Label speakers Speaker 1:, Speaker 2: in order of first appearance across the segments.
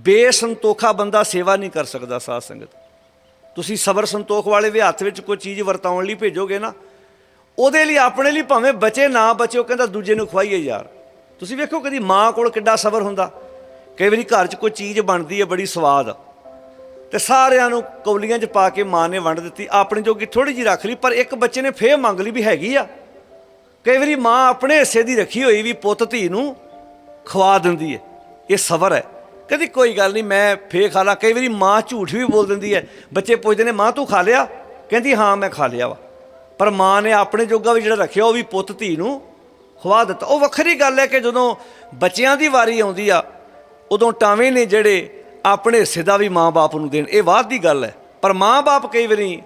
Speaker 1: ਬੇਸੰਤੋਖਾ ਬੰਦਾ ਸੇਵਾ ਨਹੀਂ ਕਰ ਸਕਦਾ ਸਾਧ ਸੰਗਤ। ਤੁਸੀਂ ਸਬਰ ਸੰਤੋਖ ਵਾਲੇ ਦੇ ਹੱਥ ਵਿੱਚ ਕੋਈ ਚੀਜ਼ ਵਰਤਾਉਣ ਲਈ ਭੇਜੋਗੇ ਨਾ, ਉਹਦੇ ਲਈ ਆਪਣੇ ਲਈ ਭਾਵੇਂ ਬਚੇ ਨਾ ਬਚੇ, ਉਹ ਕਹਿੰਦਾ ਦੂਜੇ ਨੂੰ ਖਵਾਈਏ ਯਾਰ। ਤੁਸੀਂ ਵੇਖੋ ਕਦੀ ਮਾਂ ਕੋਲ ਕਿੱਡਾ ਸਬਰ ਹੁੰਦਾ। ਕਈ ਵਾਰੀ ਘਰ 'ਚ ਕੋਈ ਚੀਜ਼ ਬਣਦੀ ਹੈ, ਬੜੀ ਸਵਾਦ। ਤੇ ਸਾਰਿਆਂ ਨੂੰ ਕੌਲੀਆਂ 'ਚ ਪਾ ਕੇ ਮਾਂ ਨੇ ਵੰਡ ਦਿੱਤੀ, ਆਪਣੀ ਜੋਗੀ ਥੋੜੀ ਜਿਹੀ ਰੱਖ ਲਈ, ਪਰ ਇੱਕ ਬੱਚੇ ਨੇ ਫੇਰ ਮੰਗ ਲਈ ਵੀ ਹੈਗੀ ਆ। ਕਈ ਵਾਰੀ ਮਾਂ ਆਪਣੇ ਹਿੱਸੇ ਦੀ ਰੱਖੀ ਹੋਈ ਵੀ ਪੁੱਤ ਧੀ ਨੂੰ ਖਵਾ ਦਿੰਦੀ ਹੈ। ਇਹ ਸਬਰ ਹੈ। ਕਹਿੰਦੀ ਕੋਈ ਗੱਲ ਨਹੀਂ, ਮੈਂ ਫੇਰ ਖਾ ਲਾਂ। ਕਈ ਵਾਰੀ ਮਾਂ ਝੂਠ ਵੀ ਬੋਲ ਦਿੰਦੀ ਹੈ। ਬੱਚੇ ਪੁੱਛਦੇ ਨੇ, ਮਾਂ, ਤੂੰ ਖਾ ਲਿਆ? ਕਹਿੰਦੀ, ਹਾਂ, ਮੈਂ ਖਾ ਲਿਆ ਵਾ। ਪਰ ਮਾਂ ਨੇ ਆਪਣੇ ਜੋਗਾ ਵੀ ਜਿਹੜਾ ਰੱਖਿਆ, ਉਹ ਵੀ ਪੁੱਤ ਧੀ ਨੂੰ ਖਵਾ ਦਿੱਤਾ। ਉਹ ਵੱਖਰੀ ਗੱਲ ਹੈ ਕਿ ਜਦੋਂ ਬੱਚਿਆਂ ਦੀ ਵਾਰੀ ਆਉਂਦੀ ਆ, ਉਦੋਂ ਟਾਵੇਂ ਨੇ ਜਿਹੜੇ ਆਪਣੇ ਹਿੱਸੇ ਦਾ ਵੀ ਮਾਂ-ਬਾਪ ਨੂੰ ਦੇਣ। ਇਹ ਬਾਅਦ ਦੀ ਗੱਲ ਹੈ। ਪਰ ਮਾਂ-ਬਾਪ ਕਈ ਵਾਰੀ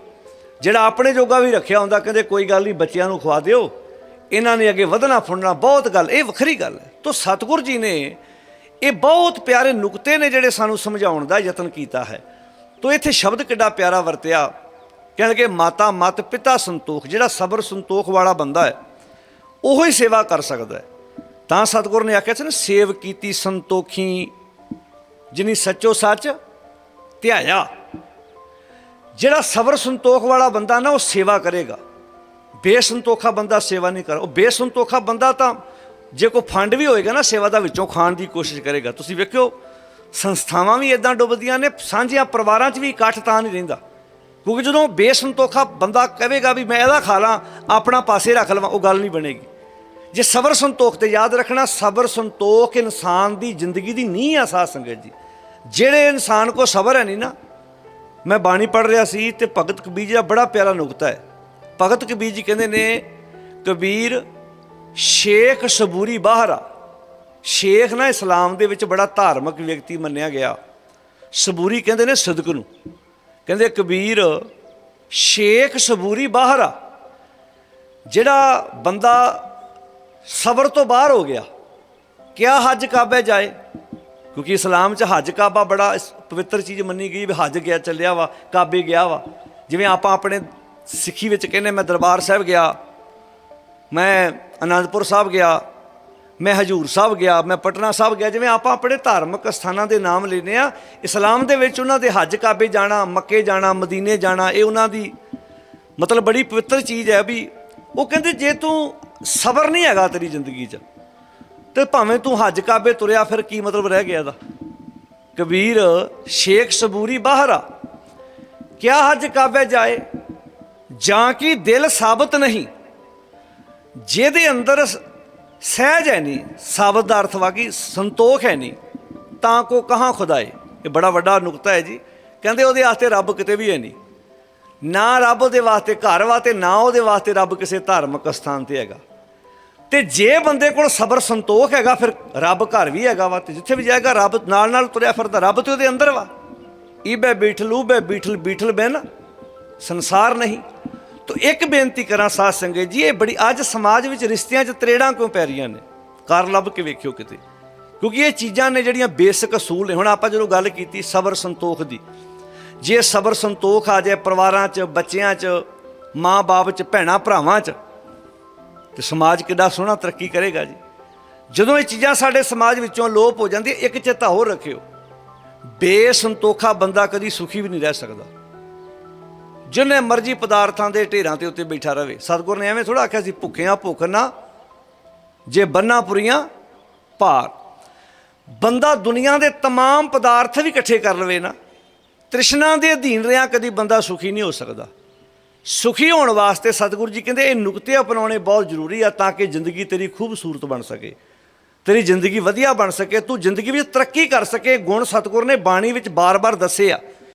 Speaker 1: ਜਿਹੜਾ ਆਪਣੇ ਜੋਗਾ ਵੀ ਰੱਖਿਆ ਹੁੰਦਾ, ਕਹਿੰਦੇ, ਕੋਈ ਗੱਲ ਨਹੀਂ, ਬੱਚਿਆਂ ਨੂੰ ਖਵਾ ਦਿਓ। ਇਹਨਾਂ ਨੇ ਅੱਗੇ ਵਧਣਾ ਫੁੱਲਣਾ ਬਹੁਤ ਗੱਲ, ਇਹ ਵੱਖਰੀ ਗੱਲ ਹੈ। ਤੋਂ ਸਤਿਗੁਰ ਜੀ ਨੇ ਇਹ ਬਹੁਤ ਪਿਆਰੇ ਨੁਕਤੇ ਨੇ ਜਿਹੜੇ ਸਾਨੂੰ ਸਮਝਾਉਣ ਦਾ ਯਤਨ ਕੀਤਾ ਹੈ। ਤੋਂ ਇੱਥੇ ਸ਼ਬਦ ਕਿੱਡਾ ਪਿਆਰਾ ਵਰਤਿਆ। ਕਹਿੰਦੇ ਮਾਤਾ, ਮਤ, ਪਿਤਾ ਸੰਤੋਖ, ਜਿਹੜਾ ਸਬਰ ਸੰਤੋਖ ਵਾਲਾ ਬੰਦਾ ਹੈ, ਉਹੋ ਹੀ ਸੇਵਾ ਕਰ ਸਕਦਾ ਹੈ। ਤਾਂ ਸਤਿਗੁਰ ਨੇ ਆਖਿਆ ਸੀ ਨਾ, ਸੇਵ ਕੀਤੀ ਸੰਤੋਖੀ, ਜਿਨੀ ਸੱਚੋ ਸੱਚ ਧਿਆਇਆ। ਜਿਹੜਾ ਸਬਰ ਸੰਤੋਖ ਵਾਲਾ ਬੰਦਾ ਨਾ, ਉਹ ਸੇਵਾ ਕਰੇਗਾ। ਬੇਸੰਤੋਖਾ ਬੰਦਾ ਸੇਵਾ ਨਹੀਂ ਕਰ, ਉਹ ਬੇਸੰਤੋਖਾ ਬੰਦਾ ਤਾਂ ਜੇ ਕੋਈ ਫੰਡ ਵੀ ਹੋਏਗਾ ਨਾ ਸੇਵਾ ਦਾ ਵਿੱਚੋਂ, ਖਾਣ ਦੀ ਕੋਸ਼ਿਸ਼ ਕਰੇਗਾ। ਤੁਸੀਂ ਵੇਖਿਓ, ਸੰਸਥਾਵਾਂ ਵੀ ਇਦਾਂ ਡੁੱਬਦੀਆਂ ਨੇ, ਸਾਂਝੀਆਂ ਪਰਿਵਾਰਾਂ 'ਚ ਵੀ ਇਕੱਠ ਤਾਂ ਨਹੀਂ ਰਹਿੰਦਾ। ਕਿਉਂਕਿ ਜਦੋਂ ਬੇਸੰਤੋਖਾ ਬੰਦਾ ਕਹੇਗਾ ਵੀ ਮੈਂ ਇਹਦਾ ਖਾ ਲਾਂ, ਆਪਣਾ ਪਾਸੇ ਰੱਖ ਲਵਾਂ, ਉਹ ਗੱਲ ਨਹੀਂ ਬਣੇਗੀ। ਜੇ ਸਬਰ ਸੰਤੋਖ ਤੇ ਯਾਦ ਰੱਖਣਾ, ਸਬਰ ਸੰਤੋਖ ਇਨਸਾਨ ਦੀ ਜ਼ਿੰਦਗੀ ਦੀ ਨੀਂਹ ਆ ਸਾਧ ਸੰਗਤ ਜੀ। ਜਿਹੜੇ ਇਨਸਾਨ ਕੋ ਸਬਰ ਹੈ ਨਹੀਂ ਨਾ, ਮੈਂ ਬਾਣੀ ਪੜ੍ਹ ਰਿਹਾ ਸੀ ਤੇ ਭਗਤ ਕਬੀਰ ਜੀ ਦਾ ਬੜਾ ਪਿਆਰਾ ਨੁਕਤਾ ਹੈ। ਭਗਤ ਕਬੀਰ ਜੀ ਕਹਿੰਦੇ ਨੇ, ਕਬੀਰ ਸ਼ੇਖ ਸਬੂਰੀ ਬਾਹਰਾ ਸ਼ੇਖ ਨਾ ਇਸਲਾਮ ਦੇ ਵਿੱਚ ਬੜਾ ਧਾਰਮਿਕ ਵਿਅਕਤੀ ਮੰਨਿਆ ਗਿਆ। ਸਬੂਰੀ ਕਹਿੰਦੇ ਨੇ ਸਦਕ ਨੂੰ। ਕਹਿੰਦੇ ਕਬੀਰ, ਸ਼ੇਖ ਸਬੂਰੀ ਬਾਹਰਾ ਜਿਹੜਾ ਬੰਦਾ ਸਬਰ ਤੋਂ ਬਾਹਰ ਹੋ ਗਿਆ, ਕਿਆ ਹੱਜ ਕਾਬੇ ਜਾਏ? ਕਿਉਂਕਿ ਇਸਲਾਮ 'ਚ ਹੱਜ ਕਾਬਾ ਬੜਾ ਇਸ- ਪਵਿੱਤਰ ਚੀਜ਼ ਮੰਨੀ ਗਈ ਵੀ ਹੱਜ ਗਿਆ, ਚੱਲਿਆ ਵਾ, ਕਾਬੇ ਗਿਆ ਵਾ। ਜਿਵੇਂ ਆਪਾਂ ਆਪਣੇ ਸਿੱਖੀ ਵਿੱਚ ਕਹਿੰਦੇ ਮੈਂ ਦਰਬਾਰ ਸਾਹਿਬ ਗਿਆ ਮੈਂ ਅਨੰਦਪੁਰ ਸਾਹਿਬ ਗਿਆ, ਮੈਂ ਹਜੂਰ ਸਾਹਿਬ ਗਿਆ, ਮੈਂ ਪਟਨਾ ਸਾਹਿਬ ਗਿਆ, ਜਿਵੇਂ ਆਪਾਂ ਆਪਣੇ ਧਾਰਮਿਕ ਸਥਾਨਾਂ ਦੇ ਨਾਮ ਲੈਨੇ ਆ ਇਸਲਾਮ ਦੇ ਵਿੱਚ ਉਹਨਾਂ ਦੇ ਹੱਜ ਕਾਬੇ ਜਾਣਾ, ਮੱਕੇ ਜਾਣਾ, ਮਦੀਨੇ ਜਾਣਾ, ਇਹ ਉਹਨਾਂ ਦੀ ਮਤਲਬ ਬੜੀ ਪਵਿੱਤਰ ਚੀਜ਼ ਹੈ ਵੀ ਉਹ ਕਹਿੰਦੇ ਜੇ ਤੂੰ ਸਬਰ ਨਹੀਂ ਹੈਗਾ ਤੇਰੀ ਜ਼ਿੰਦਗੀ 'ਚ, ਤੇ ਭਾਵੇਂ ਤੂੰ ਹੱਜ ਕਾਬੇ ਤੁਰਿਆ, ਫਿਰ ਕੀ ਮਤਲਬ ਰਹਿ ਗਿਆ ਇਹਦਾ? ਕਬੀਰ, ਸ਼ੇਖ ਸਬੂਰੀ ਬਾਹਰਾ ਕਿਆ ਹੱਜ ਕਾਬੇ ਜਾਏ? ਜਾਂ ਕਿ ਦਿਲ ਸਾਬਤ ਨਹੀਂ? ਜਿਹਦੇ ਅੰਦਰ ਸ- ਸਹਿਜ ਹੈ ਨਹੀਂ, ਸਾਬਤ ਦਾ ਅਰਥ ਵਾ ਕਿ ਸੰਤੋਖ ਹੈ ਨਹੀਂ, ਤਾਂ ਕੋ ਕਹਾਂ ਖੁਦਾਏ? ਇਹ ਬੜਾ ਵੱਡਾ ਨੁਕਤਾ ਹੈ ਜੀ। ਕਹਿੰਦੇ ਉਹਦੇ ਵਾਸਤੇ ਰੱਬ ਕਿਤੇ ਵੀ ਹੈ ਨਹੀਂ। ਨਾ ਰੱਬ ਉਹਦੇ ਵਾਸਤੇ ਘਰ ਵਾ ਤੇ ਨਾ ਉਹਦੇ ਵਾਸਤੇ ਰੱਬ ਕਿਸੇ ਧਾਰਮਿਕ ਸਥਾਨ ਤੇ ਹੈਗਾ। ਤੇ ਜੇ ਬੰਦੇ ਕੋਲ ਸਬਰ ਸੰਤੋਖ ਹੈਗਾ, ਫਿਰ ਰੱਬ ਘਰ ਵੀ ਹੈਗਾ ਵਾ ਤੇ ਜਿੱਥੇ ਵੀ ਜਾਏਗਾ, ਰੱਬ ਨਾਲ ਨਾਲ ਤੁਰਿਆ ਫਿਰਦਾ, ਰੱਬ ਤੇ ਉਹਦੇ ਅੰਦਰ ਵਾ। ਈਬੇ ਬੀਠਲ ਉਬੇ ਬੀਠਲ ਬੀਠਲ ਬੈਨ ਸੰਸਾਰ ਨਹੀਂ। ਤੋ ਇੱਕ ਬੇਨਤੀ ਕਰਾਂ ਸਾਧ ਸੰਗਤ ਜੀ, ਇਹ ਬੜੀ ਅੱਜ ਸਮਾਜ ਵਿੱਚ ਰਿਸ਼ਤਿਆਂ 'ਚ ਤਰੇੜਾਂ ਕਿਉਂ ਪੈ ਰਹੀਆਂ ਨੇ? ਕਰ ਲੱਭ ਕੇ ਵੇਖਿਓ ਕਿਤੇ। ਕਿਉਂਕਿ ਇਹ ਚੀਜ਼ਾਂ ਨੇ ਜਿਹੜੀਆਂ ਬੇਸਿਕ ਅਸੂਲ ਨੇ। ਹੁਣ ਆਪਾਂ ਜਦੋਂ ਗੱਲ ਕੀਤੀ ਸਬਰ ਸੰਤੋਖ ਦੀ, ਜੇ ਸਬਰ ਸੰਤੋਖ ਆ ਜਾਏ ਪਰਿਵਾਰਾਂ 'ਚ, ਬੱਚਿਆਂ 'ਚ ਮਾਂ-ਬਾਪ 'ਚ, ਭੈਣਾਂ ਭਰਾਵਾਂ 'ਚ, ਤੇ ਸਮਾਜ ਕਿੱਡਾ ਸੋਹਣਾ ਤਰੱਕੀ ਕਰੇਗਾ ਜੀ। ਜਦੋਂ ਇਹ ਚੀਜ਼ਾਂ ਸਾਡੇ ਸਮਾਜ ਵਿੱਚੋਂ ਲੋਪ ਹੋ ਜਾਂਦੀਆਂ, ਇੱਕ ਚੇਤਾ ਹੋਰ ਰੱਖਿਓ। ਬੇਸੰਤੋਖਾ ਬੰਦਾ ਕਦੀ ਸੁਖੀ ਵੀ ਨਹੀਂ ਰਹਿ ਸਕਦਾ। ਜਿੰਨੇ ਮਰਜ਼ੀ ਪਦਾਰਥਾਂ ਦੇ ਢੇਰਾਂ ਤੇ ਉੱਤੇ ਬੈਠਾ ਰਵੇ ਸਤਿਗੁਰ ਨੇ ਐਵੇਂ ਥੋੜਾ ਆਖਿਆ ਸੀ ਭੁੱਖਿਆਂ ਭੁੱਖ ਨਾ ਜੇ ਬੰਨਾ ਪੁਰੀਆਂ ਭਾਰ ਬੰਦਾ ਦੁਨੀਆ ਦੇ तमाम ਪਦਾਰਥ ਵੀ ਇਕੱਠੇ ਕਰ ਲਵੇ ਨਾ ਤ੍ਰਿਸ਼ਨਾ ਦੇ ਅਧੀਨ ਰਿਆਂ ਕਦੀ ਬੰਦਾ ਸੁਖੀ ਨਹੀਂ ਹੋ ਸਕਦਾ ਸੁਖੀ ਹੋਣ ਵਾਸਤੇ ਸਤਿਗੁਰੂ ਜੀ ਕਹਿੰਦੇ ਇਹ ਨੁਕਤੇ ਅਪਣਾਉਣੇ ਬਹੁਤ ਜ਼ਰੂਰੀ ਆ ਤਾਂ ਕਿ ਜ਼ਿੰਦਗੀ ਤੇਰੀ ਖੂਬਸੂਰਤ ਬਣ ਸਕੇ ਤੇਰੀ ਜ਼ਿੰਦਗੀ ਵਧੀਆ ਬਣ ਸਕੇ ਤੂੰ ਜ਼ਿੰਦਗੀ ਵਿੱਚ ਤਰੱਕੀ ਕਰ ਸਕੇ ਗੁਣ ਸਤਿਗੁਰ ਨੇ ਬਾਣੀ ਵਿੱਚ ਬਾਰ-ਬਾਰ ਦੱਸੇ ਆ